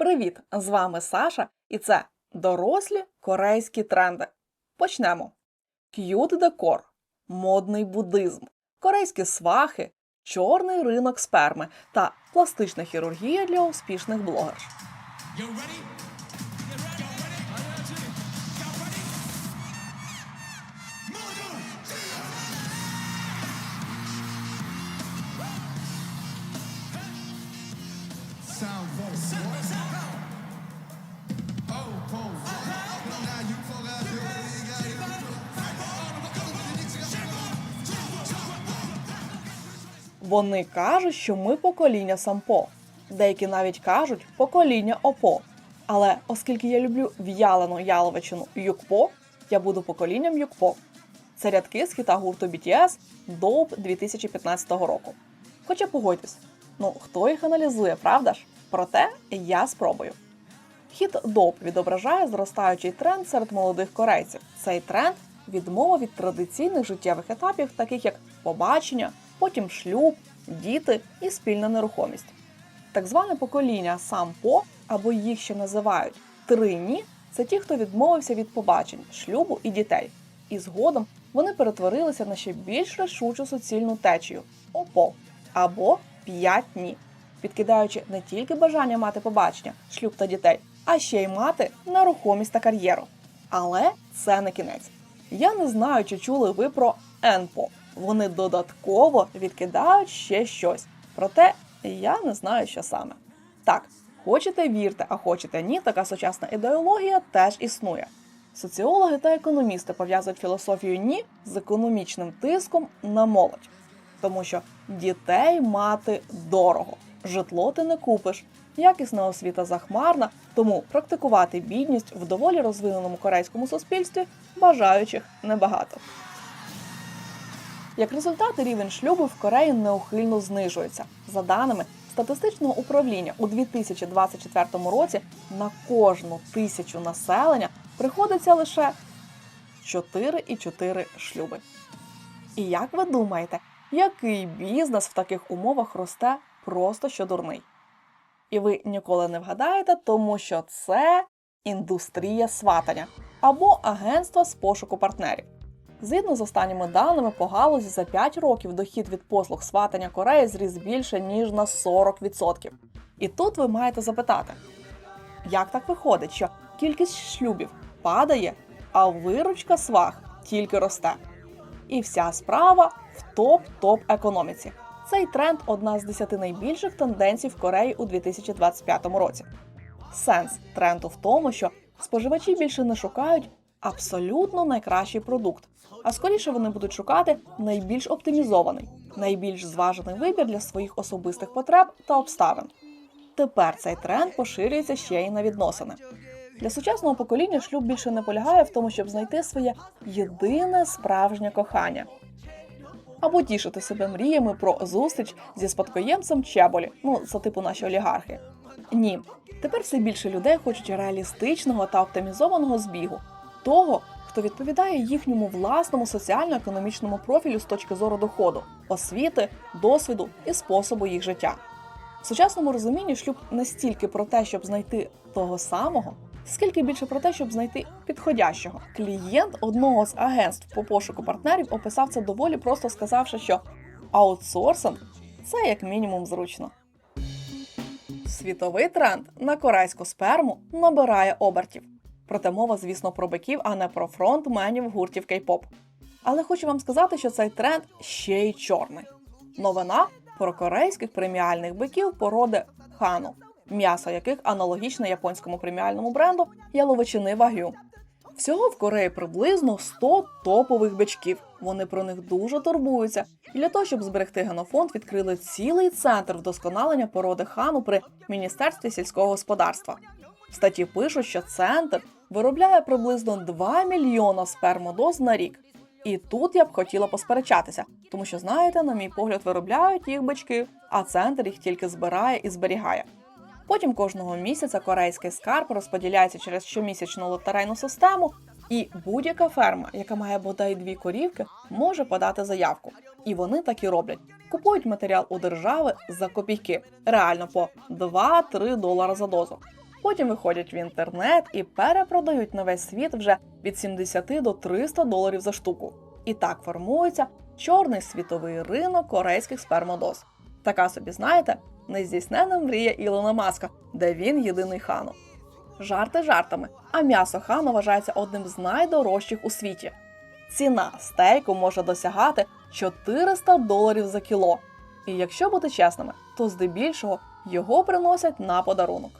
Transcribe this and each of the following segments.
Привіт! З вами Саша, і це дорослі корейські тренди. Почнемо. К'ют декор, модний буддизм, корейські свахи, чорний ринок сперми та пластична хірургія для успішних блогерш. Вони кажуть, що ми покоління сампо. Деякі навіть кажуть покоління опо. Але оскільки я люблю в'ялену яловичину юкпо, я буду поколінням юкпо. Це рядки з хіта гурту BTS Dope 2015 року. Хоча погодьтесь, ну хто їх аналізує, правда ж? Проте я спробую. Хіт Dope відображає зростаючий тренд серед молодих корейців. Цей тренд відмова від традиційних життєвих етапів, таких як побачення, потім шлюб, діти і спільна нерухомість. Так зване покоління сампо, або їх ще називають трині, це ті, хто відмовився від побачень, шлюбу і дітей. І згодом вони перетворилися на ще більш рішучу суцільну течію опо або п'ять ні, підкидаючи не тільки бажання мати побачення, шлюб та дітей, а ще й мати нерухомість та кар'єру. Але це не кінець. Я не знаю, чи чули ви про ЕНПО. Вони додатково відкидають ще щось. Проте я не знаю, що саме. Так, хочете вірте, а хочете ні, така сучасна ідеологія теж існує. Соціологи та економісти пов'язують філософію ні з економічним тиском на молодь, тому що дітей мати дорого, житло ти не купиш, якісна освіта захмарна, тому практикувати бідність в доволі розвиненому корейському суспільстві бажаючих небагато. Як результат, рівень шлюбу в Кореї неухильно знижується. За даними статистичного управління, у 2024 році на кожну тисячу населення приходиться лише 4,4 шлюби. І як ви думаєте, який бізнес в таких умовах росте просто що дурний? І ви ніколи не вгадаєте, тому що це індустрія сватання або агентство з пошуку партнерів. Згідно з останніми даними по галузі за 5 років дохід від послуг сватання Кореї зріс більше ніж на 40%. І тут ви маєте запитати, як так виходить, що кількість шлюбів падає, а виручка свах тільки росте. І вся справа в топ-топ економіці. Цей тренд одна з десяти найбільших тенденцій в Кореї у 2025 році. Сенс тренду в тому, що споживачі більше не шукають абсолютно найкращий продукт, а скоріше вони будуть шукати найбільш оптимізований, найбільш зважений вибір для своїх особистих потреб та обставин. Тепер цей тренд поширюється ще й на відносини. Для сучасного покоління шлюб більше не полягає в тому, щоб знайти своє єдине справжнє кохання. Або тішити себе мріями про зустріч зі спадкоємцем Чеболі, ну за типу наші олігархи. Ні, тепер все більше людей хочуть реалістичного та оптимізованого збігу, того, хто відповідає їхньому власному соціально-економічному профілю з точки зору доходу, освіти, досвіду і способу їх життя. В сучасному розумінні шлюб не стільки про те, щоб знайти того самого, скільки більше про те, щоб знайти підходящого. Клієнт одного з агентств по пошуку партнерів описав це доволі просто сказавши, що аутсорсинг це як мінімум зручно. Світовий тренд на корейську сперму набирає обертів. Проте мова, звісно, про биків, а не про фронтменів гуртів кей-поп. Але хочу вам сказати, що цей тренд ще й чорний. Новина про корейських преміальних биків породи хану, м'ясо яких аналогічне японському преміальному бренду яловичини вагю. Всього в Кореї приблизно 100 топових бичків. Вони про них дуже турбуються. І для того, щоб зберегти генофонд, відкрили цілий центр вдосконалення породи хану при міністерстві сільського господарства. В статті пишуть, що центр виробляє приблизно 2 мільйона спермодоз на рік. І тут я б хотіла посперечатися, тому що, знаєте, на мій погляд, виробляють їх бички, а центр їх тільки збирає і зберігає. Потім кожного місяця корейський скарб розподіляється через щомісячну лотерейну систему, і будь-яка ферма, яка має бодай дві корівки, може подати заявку. І вони так і роблять: купують матеріал у держави за копійки, реально по 2-3 долара за дозу. Потім виходять в інтернет і перепродають на весь світ вже від 70 до 300 доларів за штуку. І так формується чорний світовий ринок корейських спермодоз. Така собі, знаєте, нездійснена мрія Ілона Маска, де він єдиний хану. Жарти жартами, а м'ясо хану вважається одним з найдорожчих у світі. Ціна стейку може досягати 400 доларів за кіло. І якщо бути чесними, то здебільшого його приносять на подарунок.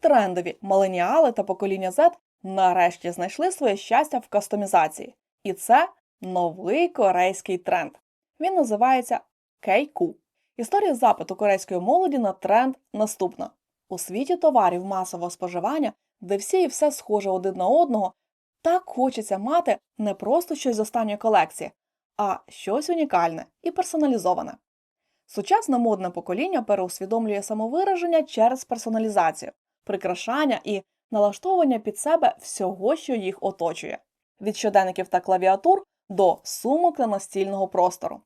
Трендові маленіали та покоління Z нарешті знайшли своє щастя в кастомізації. І це новий корейський тренд. Він називається Кейку. Історія запиту корейської молоді на тренд наступна: у світі товарів масового споживання, де всі і все схоже один на одного, так хочеться мати не просто щось з останньої колекції, а щось унікальне і персоналізоване. Сучасне модне покоління переусвідомлює самовираження через персоналізацію, прикрашання і налаштовування під себе всього, що їх оточує, від щоденників та клавіатур до сумок та настільного простору.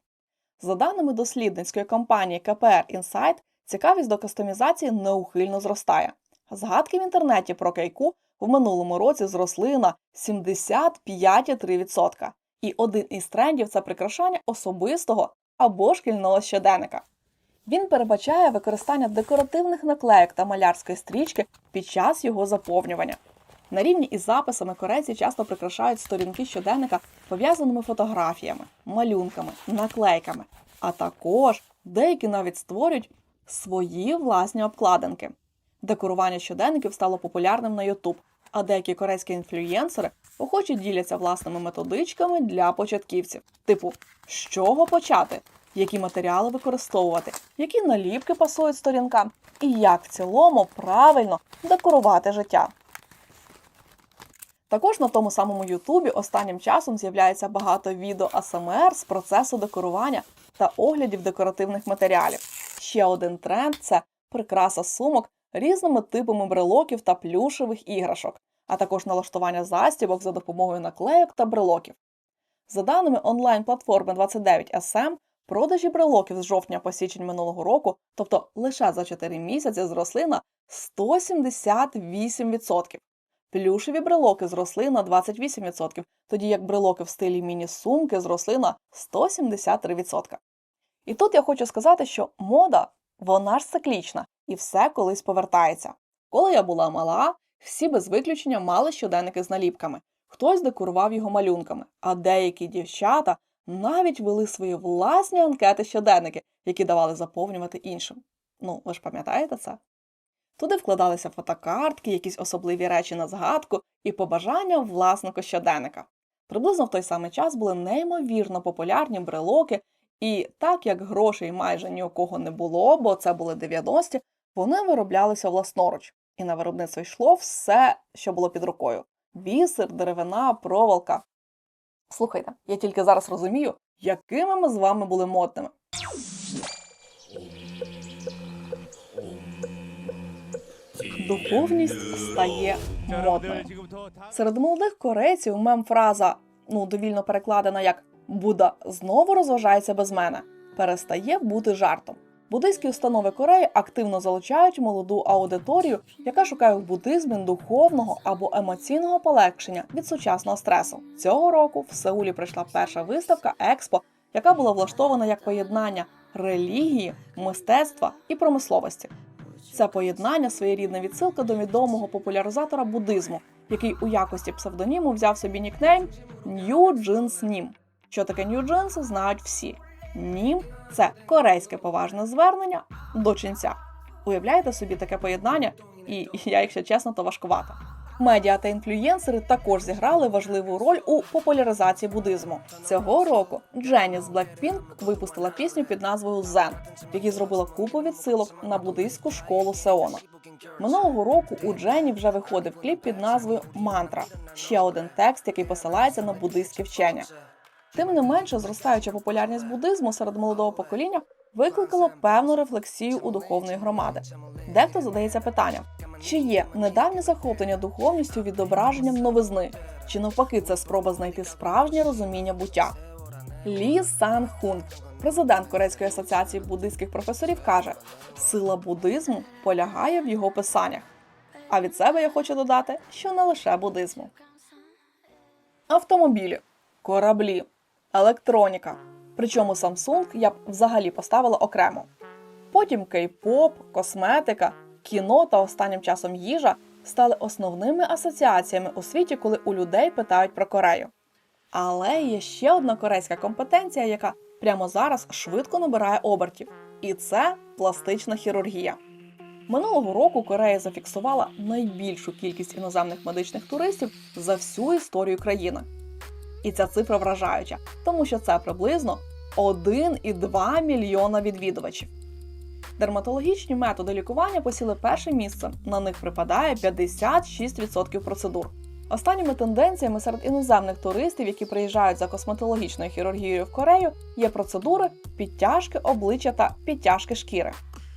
За даними дослідницької компанії КПР Insight, цікавість до кастомізації неухильно зростає. Згадки в інтернеті про кейку в минулому році зросли на 75,3%. І один із трендів це прикрашання особистого або шкільного щоденника. Він передбачає використання декоративних наклеїк та малярської стрічки під час його заповнювання. На рівні із записами корейці часто прикрашають сторінки щоденника пов'язаними фотографіями, малюнками, наклейками, а також деякі навіть створюють свої власні обкладинки. Декорування щоденників стало популярним на YouTube, а деякі корейські інфлюєнсери охоче діляться власними методичками для початківців, типу, з чого почати, які матеріали використовувати, які наліпки пасують сторінкам, і як в цілому правильно декорувати життя. Також на тому самому Ютубі останнім часом з'являється багато відео АСМР з процесу декорування та оглядів декоративних матеріалів. Ще один тренд це прикраса сумок різними типами брелоків та плюшевих іграшок, а також налаштування застібок за допомогою наклейок та брелоків. За даними онлайн-платформи 29SM, продажі брелоків з жовтня по січень минулого року, тобто лише за 4 місяці, зросли на 178%. Плюшеві брелоки зросли на 28%, тоді як брелоки в стилі міні-сумки зросли на 173%. І тут я хочу сказати, що мода вона ж циклічна і все колись повертається. Коли я була мала, всі без виключення мали щоденники з наліпками. Хтось декорував його малюнками, а деякі дівчата навіть вели свої власні анкети щоденники, які давали заповнювати іншим. Ну, ви ж пам'ятаєте це? Туди вкладалися фотокартки, якісь особливі речі на згадку і побажання власнику щоденника. Приблизно в той самий час були неймовірно популярні брелоки, і так як грошей майже ні у кого не було, бо це були 90-ті, вони вироблялися власноруч, і на виробництво йшло все, що було під рукою: бісер, деревина, проволока. Слухайте, я тільки зараз розумію, якими ми з вами були модними. Духовність стає модною. Серед молодих корейців мем-фраза, ну довільно перекладена як Будда знову розважається без мене, перестає бути жартом. Буддийські установи Кореї активно залучають молоду аудиторію, яка шукає в буддизмі духовного або емоційного полегшення від сучасного стресу. Цього року в Сеулі прийшла перша виставка Експо, яка була влаштована як поєднання релігії, мистецтва і промисловості. Це поєднання своєрідна відсилка до відомого популяризатора буддизму, який у якості псевдоніму взяв собі нікнейм Нью Джинс Нім. Що таке Нью Джинс, знають всі. Нім це корейське поважне звернення до ченця. Уявляєте собі таке поєднання, і я, якщо чесно, то важкувато. Медіа та інфлюєнсери також зіграли важливу роль у популяризації буддизму. Цього року Дженні з випустила пісню під назвою Zen, в зробила купу відсилок на буддийську школу Сеона. Минулого року у Дженні вже виходив кліп під назвою Мантра, ще один текст, який посилається на буддийське вчення. Тим не менше, зростаюча популярність буддизму серед молодого покоління викликало певну рефлексію у духовної громади. Дехто задається питанням, чи є недавнє захоплення духовністю відображенням новизни, чи навпаки це спроба знайти справжнє розуміння буття. Лі Сан Хунг, Президент Корейської асоціації буддистських професорів каже: сила буддизму полягає в його писаннях. А від себе я хочу додати, що не лише буддизму. Автомобілі, кораблі, електроніка. Причому Samsung я б взагалі поставила окремо. Потім кей-поп, косметика, кіно та останнім часом їжа стали основними асоціаціями у світі, коли у людей питають про Корею. Але є ще одна корейська компетенція, яка прямо зараз швидко набирає обертів, і це пластична хірургія. Минулого року Корея зафіксувала найбільшу кількість іноземних медичних туристів за всю історію країни. І ця цифра вражаюча, тому що це приблизно 1,2 мільйона відвідувачів. Дерматологічні методи лікування посіли перше місце. На них припадає 56% процедур. Останніми тенденціями серед іноземних туристів, які приїжджають за косметологічною хірургією в Корею, є процедури підтяжки обличчя та підтяжки шкіри.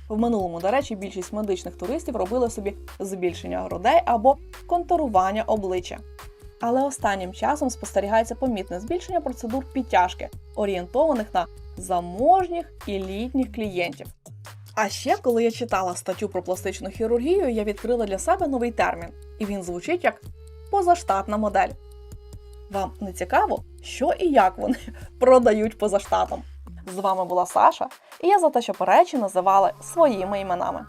В минулому, до речі, більшість медичних туристів робили собі збільшення грудей або контурування обличчя. Але останнім часом спостерігається помітне збільшення процедур підтяжки, орієнтованих на заможніх і літніх клієнтів. А ще, коли я читала статтю про пластичну хірургію, я відкрила для себе новий термін, і він звучить як позаштатна модель. Вам не цікаво, що і як вони продають поза штатом? З вами була Саша, і я за те, що речі називали своїми іменами.